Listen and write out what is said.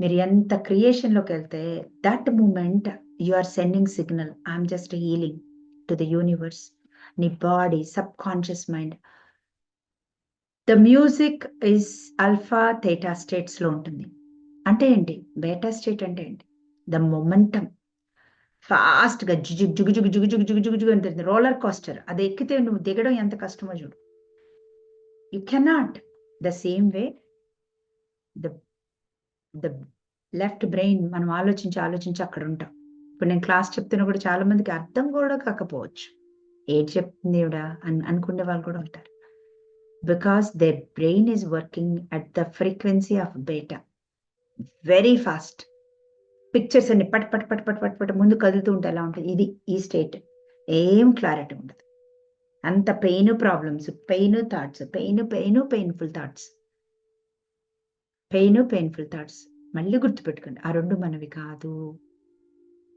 మీరు ఎంత క్రియేషన్లోకి వెళ్తే that moment you are sending signal I'm just healing to the universe నీ body subconscious mind the music is alpha theta స్టేట్స్లో ఉంటుంది. అంటే ఏంటి? బేటా స్టేట్ అంటే ఏంటి? ద మొమెంటమ్ ఫాస్ట్గా జుజుగ్ జుగు జుగు జుగు జుగు జుగు జుగు జుగు రోలర్ కోస్టర్ అది ఎక్కితే నువ్వు దిగడం ఎంత కష్టమో చూడు. You cannot the same way the the left brain మనం ఆలోచించి ఆలోచించి అక్కడ ఉంటాం. ఇప్పుడు నేను క్లాస్ చెప్తున్నా కూడా చాలా మందికి అర్థం కూడా కాకపోవచ్చు. ఏది చెప్తుంది ఇవిడ అని అనుకునే వాళ్ళు కూడా ఉంటారు. Because they brain is working at the frequency of beta very fast pictures అన్ని పట్ పట్ పట్ పట్ పట్ పట్ ముందు కదులుతూ ఉంటే ఎలా ఉంటుంది? ఇది ఈ స్టేట్ ఏం క్లారిటీ ఉండదు. అంత pain problems pain thoughts pain pain painful thoughts pain painful thoughts. మళ్ళీ గుర్తుపెట్టుకోండి ఆ రెండు మనవి కాదు.